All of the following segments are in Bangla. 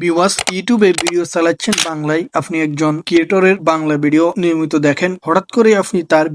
বিওয়াস ইউটিউবে ভিডিও চালাচ্ছেন বাংলায়। আপনি একজন বাংলা ভিডিও নিয়মিত দেখেন। হঠাৎ আপনি তার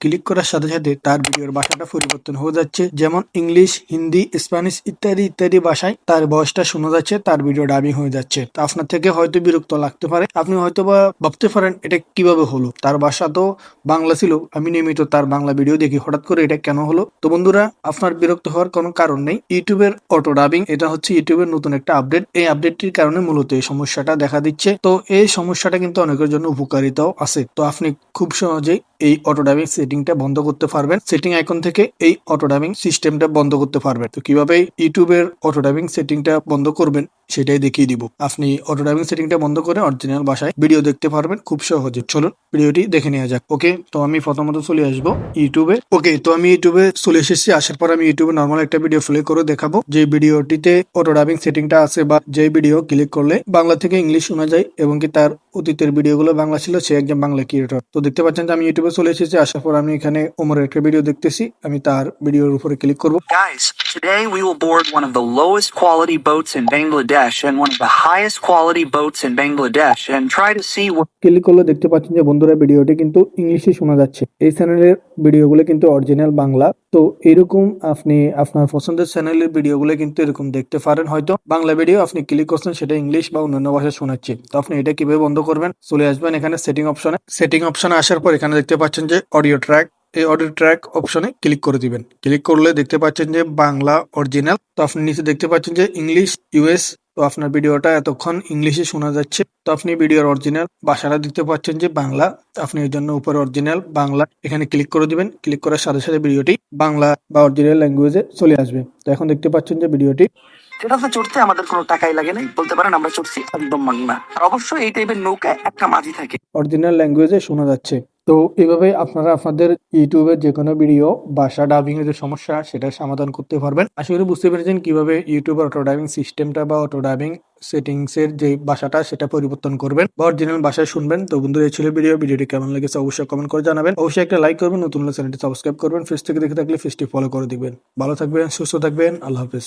ক্লিক করার সাথে সাথে তার ভিডিওর ভাষাটা পরিবর্তন হয়ে যাচ্ছে। যেমন ইংলিশ, হিন্দি, স্প্যানিশ ইত্যাদি ইত্যাদি ভাষায় তার শোনা যাচ্ছে, তার ভিডিও ডাবিং হয়ে যাচ্ছে। আপনার থেকে হয়তো বিরক্ত লাগতে পারে। আপনি হয়তো বা ভাবতে পারেন, এটা কীভাবে হলো? তার ভাষা তো বাংলা ছিল। আমি নিয়মিত তার বাংলা ভিডিও দেখি। হঠাৎ করে এটা কেন হলো? তো বন্ধুরা, আপনার বিরক্ত হওয়ার কোনো কারণ নেই। ইউটিউবের অটো ডাবিং এটা হচ্ছে ইউটিউবের নতুন একটা আপডেট এই আপডেটটির কারণে মূলত এই সমস্যাটা দেখা দিচ্ছে। তো এই সমস্যাটা কিন্তু অনেকের জন্য উপকারিতাও আছে। তো আপনি খুব সহজেই এই অটো ড্রাইভিং সেটিংটা বন্ধ করতে পারবেন। সেটিং আইকন থেকে এই অটো ড্রাইভিং সিস্টেমটা বন্ধ করতে পারবেন। তো কীভাবে ইউটিউবের অটো ড্রাইভিং সেটিংটা বন্ধ করবেন? সেটাই দেখিয়ে দিব। আপনি অটো ডাবিং সেটিংটা বন্ধ করে অরিজিনাল ভাষায় ভিডিও দেখতে পারবেন খুব সহজে। চলুন ভিডিওটি দেখে নেওয়া যাক। ওকে তো আমি প্রথমত চলে আসব ইউটিউবে ওকে তো আমি ইউটিউবে চলে এসেছি। আসার পর আমি ইউটিউবে নর্মাল একটা ভিডিও প্লে করে দেখাবো। যে ভিডিওটিতে অটো ডাবিং সেটিংটা আছে বা যে ভিডিও ক্লিক করলে বাংলা থেকে ইংলিশ শোনা যায় এবং কি তার অতীতের ভিডিওগুলো বাংলা ছিল, সে একজন বাংলা ক্রিয়েটর তো দেখতে পাচ্ছেন যে আমি ইউটিউবে চলে এসেছি। আসার পর আমি এখানে ওমরের একটা ভিডিও দেখতেছি। আমি তার ভিডিওর উপরে ক্লিক করব। Today we will board one of the lowest quality boats in Bangladesh. And one of the highest quality boats in Bangladesh and try to see what click করলে দেখতে পাচ্ছেন যে বন্ধুরা ভিডিওটি কিন্তু ইংলিশে শোনা যাচ্ছে। এই চ্যানেলের ভিডিওগুলো কিন্তু অরিজিনাল বাংলা। তো এরকম আপনি আপনার পছন্দের চ্যানেলের ভিডিওগুলো কিন্তু এরকম দেখতে পারেন হয়তো। বাংলা ভিডিও আপনি ক্লিক করছেন সেটা ইংলিশ বা অন্যান্য ভাষায় শোনাচ্ছে। তো আপনি এটা কীভাবে বন্ধ করবেন? চলে আসবেন এখানে সেটিং অপশনে সেটিং অপশনে আসার পর এখানে দেখতে পাচ্ছেন যে অডিও ট্র্যাক এই অডিও ট্র্যাক অপশনে ক্লিক করে দিবেন। ক্লিক করলে দেখতে পাচ্ছেন যে বাংলা অরিজিনাল তো আপনি নিচে দেখতে পাচ্ছেন যে ইংলিশ ইউএস তো আপনার ভিডিওটা এতক্ষণ ইংলিশে শোনা যাচ্ছে। তো আপনি ভিডিওর অরিজিনাল ভাষাটা দেখতে পাচ্ছেন যে বাংলা। আপনি এর জন্য উপরে অরিজিনাল বাংলা এখানে ক্লিক করে দিবেন। ক্লিক করার সাথে সাথে ভিডিওটি বাংলা বা অরিজিনাল ল্যাঙ্গুয়েজে চলে আসবে। তো এখন দেখতে পাচ্ছেন যে ভিডিওটি। সেটাতে চড়তে আমাদের কোনো টাকাই লাগে নাই। বলতে পারেন আমরা চড়ছি একদম মাগনা আর অবশ্যই এই টাইপের নৌকায় একটা মাঝি থাকে। অরিজিনাল ল্যাঙ্গুয়েজে শোনা যাচ্ছে। তো এভাবে আপনারা আপনাদের ইউটিউবের যে কোনো ভিডিও ভাষা ডাবিং এর যে সমস্যা, সেটা সমাধান করতে পারবেন। আশা করি বুঝতে পেরেছেন কীভাবে ইউটিউবের অটো ডাবিং সিস্টেমটা বা অটো ডাবিং সেটিংস এর যে ভাষাটা সেটা পরিবর্তন করবেন। বা অরিজিনাল ভাষায় শুনবেন। তো বন্ধুরা, এই ছিল ভিডিও ভিডিওটি কেমন লেগেছে অবশ্যই কমেন্ট করে জানাবেন। অবশ্যই একটা লাইক করবেন। নতুন চ্যানেলটি সাবস্ক্রাইব করবেন। ফেস থেকে দেখে থাকলে ফেসটি ফলো করে দিবেন। ভালো থাকবেন, সুস্থ থাকবেন। আল্লাহ হাফেজ।